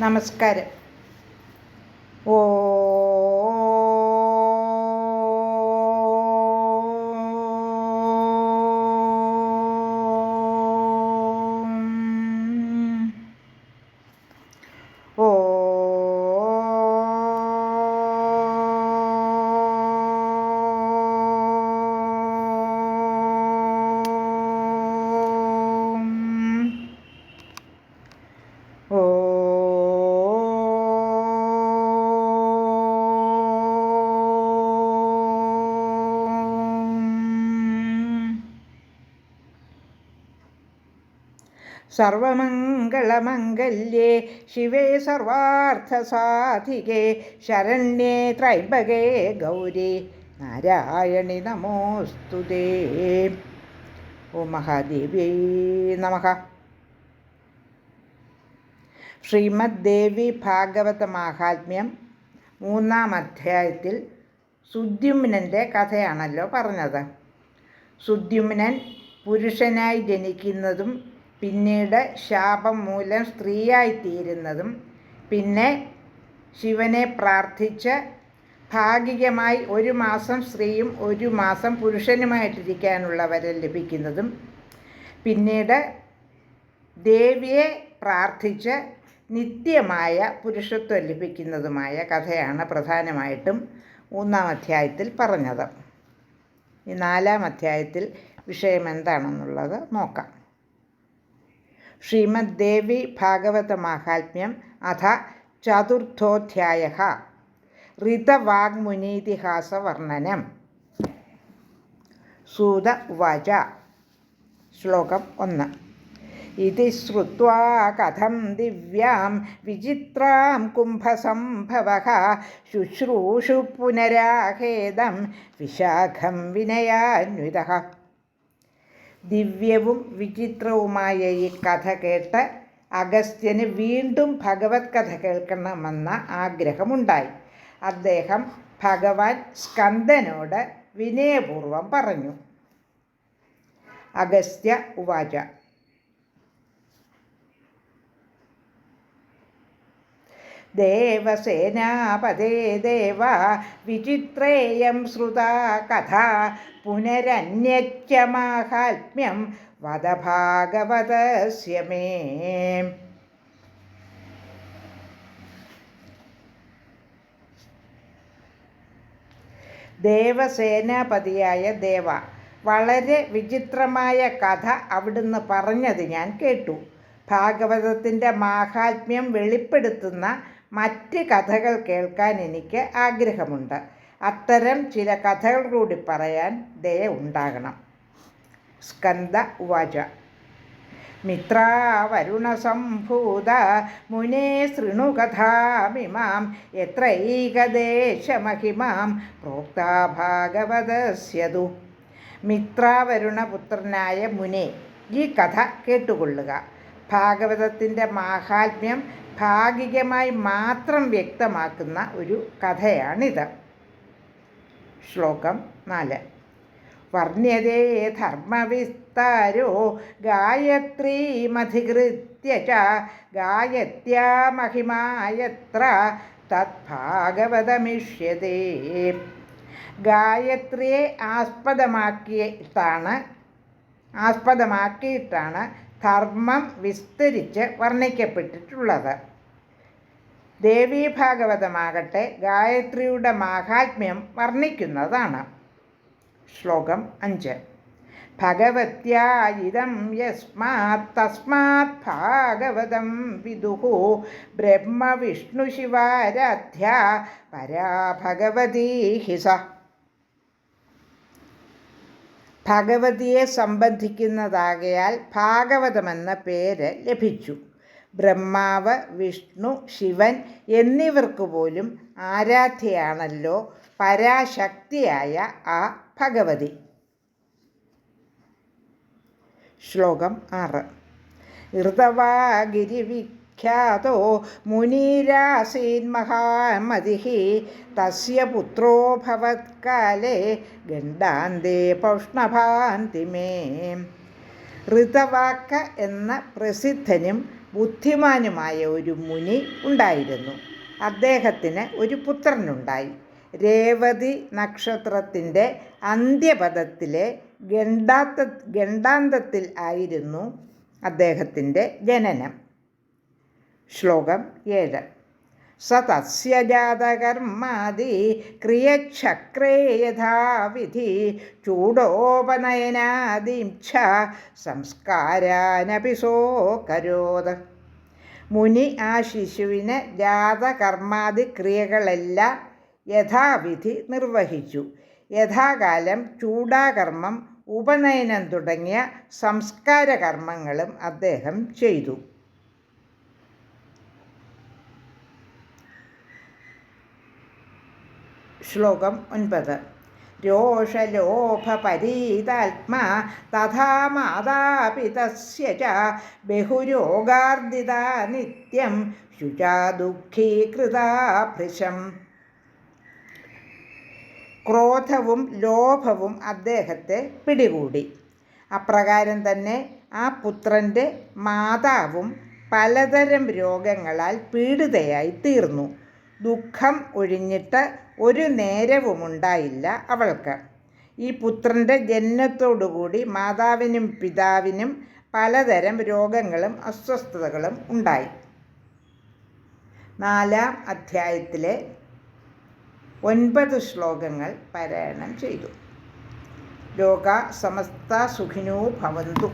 നമസ്കാരം. ഓ സർവമംഗളമംഗല്യേ ശിവേ സർവാർത്ഥസാധികേ ശരണ്യേ ത്രൈബകേ ഗൗരി നാരായണി നമോസ്തുതേ ഓ മഹാദേവ്യേ നമ. ശ്രീമദ് ദേവി ഭാഗവത മാഹാത്മ്യം മൂന്നാം അധ്യായത്തിൽ സുദ്യുമ്നന്റെ കഥയാണല്ലോ പറഞ്ഞത്. സുദ്യുമ്നൻ പുരുഷനായി ജനിക്കുന്നതും പിന്നീട് ശാപം മൂലം സ്ത്രീയായിത്തീരുന്നതും പിന്നെ ശിവനെ പ്രാർത്ഥിച്ച് ഭാഗികമായി ഒരു മാസം സ്ത്രീയും ഒരു മാസം പുരുഷനുമായിട്ടിരിക്കാനുള്ള വരം ലഭിക്കുന്നതും പിന്നീട് ദേവിയെ പ്രാർത്ഥിച്ച് നിത്യമായ പുരുഷത്വം ലഭിക്കുന്നതുമായ കഥയാണ് പ്രധാനമായിട്ടും മൂന്നാം അധ്യായത്തിൽ പറഞ്ഞത്. ഈ നാലാം അധ്യായത്തിൽ വിഷയം എന്താണെന്നുള്ളത് നോക്കാം. ശ്രീമദ് ദേവി ഭാഗവത മാഹാത്മ്യം അഥ ചതുർത്ഥോധ്യായ ഋതവാഗ്മുനീതിഹാസ വർണനം സൂത ഉവാച. ശ്ലോകം ഒന്ന്. ഇതി ശ്രുവാ കഥം ദിവ്യാം വിചിത്രാം കുംഭസംഭവ ശുശ്രൂഷു പുനരാഹേദം വിശാഖം വിനയാന്വിതഃ. ദിവ്യവും വിചിത്രവുമായ ഈ കഥ കേട്ട് അഗസ്ത്യന് വീണ്ടും ഭഗവത് കഥ കേൾക്കണമെന്ന ആഗ്രഹമുണ്ടായി. അദ്ദേഹം ഭഗവാൻ സ്കന്ദനോട് വിനയപൂർവം പറഞ്ഞു. അഗസ്ത്യ ഉവാച. ദേവസേനാപതേ ദേവ വിചിത്രേയം ശ്രുതാ കഥ പുനരന്യച്ച മാഹാത്മ്യം വദഭാഗവതസ്യ മേ. ദേവസേനാപതിയായ ദേവ വളരെ വിചിത്രമായ കഥ അവിടുന്ന് പറഞ്ഞത് ഞാൻ കേട്ടു. ഭാഗവതത്തിന്റെ മാഹാത്മ്യം വെളിപ്പെടുത്തുന്ന മറ്റ് കഥകൾ കേൾക്കാൻ എനിക്ക് ആഗ്രഹമുണ്ട്. അത്തരം ചില കഥകൾ കൂടി പറയാൻ ദയ ഉണ്ടാകണം. സ്കന്ദ ഉവാച. മിത്രാവരുണസംഭൂത മുനേ ശൃണുകഥാമിമാം എത്രൈകദേശമഹിമാം പ്രോക്താ ഭാഗവതസ്യതു. മിത്രാവരുണപുത്രനായ മുനേ ഈ കഥ കേട്ടുകൊള്ളുക. ഭാഗവതത്തിന്റെ മാഹാത്മ്യം ഭാഗികമായി മാത്രം വ്യക്തമാക്കുന്ന ഒരു കഥയാണിത്. ശ്ലോകം നാല്. വർണ്യതേ ധർമ്മവിസ്താരോ ഗായത്രീമധികൃത്യ ച ഗായത്യാ മഹിമായത്ര തദ്ഭാഗവതമിഷ്യതേ ഗായത്രിയെ ആസ്പദമാക്കിയിട്ടാണ് ആസ്പദമാക്കിയിട്ടാണ് ധർമ്മം വിസ്തരിച്ച് വർണിക്കപ്പെട്ടിട്ടുള്ളത്. ദേവീഭാഗവതമാകട്ടെ ഗായത്രിയുടെ മാഹാത്മ്യം വർണിക്കുന്നതാണ്. ശ്ലോകം അഞ്ച്. ഭഗവത്യാ ഇതം യസ്മാത് തസ്മാത് ഭാഗവതം ബ്രഹ്മവിഷ്ണു ബ്രഹ്മവിഷ്ണുശിവാരാധ്യ പരാ ഭഗവതീ ഹിസ. ഭഗവതിയെ സംബന്ധിക്കുന്നതാകയാൽ ഭാഗവതമെന്ന പേര് ലഭിച്ചു. ബ്രഹ്മാവ് വിഷ്ണു ശിവൻ എന്നിവർക്ക് പോലും ആരാധ്യയാണല്ലോ പരാശക്തിയായ ആ ഭഗവതി. ശ്ലോകം ആറ്. ഋതവാ മുനീരാസീൻ മഹാമതി. തസ്യ പുത്രോ ഭവത്കാലേ ഗണ്ഡാന്തേ പൗഷ്ണഭാന്തിമേ ഋതവാക്ക എന്ന പ്രസിദ്ധനും ബുദ്ധിമാനുമായ ഒരു മുനി ഉണ്ടായിരുന്നു. അദ്ദേഹത്തിന് ഒരു പുത്രനുണ്ടായി. രേവതി നക്ഷത്രത്തിന്റെ അന്ത്യപദത്തിലെ ഗണ്ടാത്ത ഗണ്ടാന്തത്തിൽ ആയിരുന്നു അദ്ദേഹത്തിന്റെ ജനനം. ശ്ലോകം ഏഴ്. സതസ്യജാതകർമാതി ക്രിയക്രേ യഥാവിധി ചൂടോപനയനാദിംഛ സംസ്കാരാനപി സോകരോത് മുനി ആ ശിശുവിന് ജാതകർമാതി ക്രിയകളെല്ലാം യഥാവിധി നിർവഹിച്ചു. യഥാകാലം ചൂടാകർമ്മം ഉപനയനം തുടങ്ങിയ സംസ്കാരകർമ്മങ്ങളും അദ്ദേഹം ചെയ്തു. ശ്ലോകം ഒൻപത്. രോഷലോഭപരീതാത്മാ തഥാ മാതാപിതസ്യ ച ബഹുരോഗാർദിത നിത്യം ശുചാ ദുഃഖീകൃതാഭൃശം ക്രോധവും ലോഭവും അദ്ദേഹത്തെ പിടികൂടി. അപ്രകാരം തന്നെ ആ പുത്രന്റെ മാതാവും പലതരം രോഗങ്ങളാൽ പീഡിതയായി തീർന്നു. ദുഃഖം ഒഴിഞ്ഞിട്ട് ഒരു നേരവുമുണ്ടായില്ല അവൾക്ക്. ഈ പുത്രന്റെ ജനനത്തോടുകൂടി മാതാവിനും പിതാവിനും പലതരം രോഗങ്ങളും അസ്വസ്ഥതകളും ഉണ്ടായി. നാലാം അധ്യായത്തിലെ ഒൻപത് ശ്ലോകങ്ങൾ പാരായണം ചെയ്തു. ലോക സമസ്ത സുഖിനോ ഭവന്തു.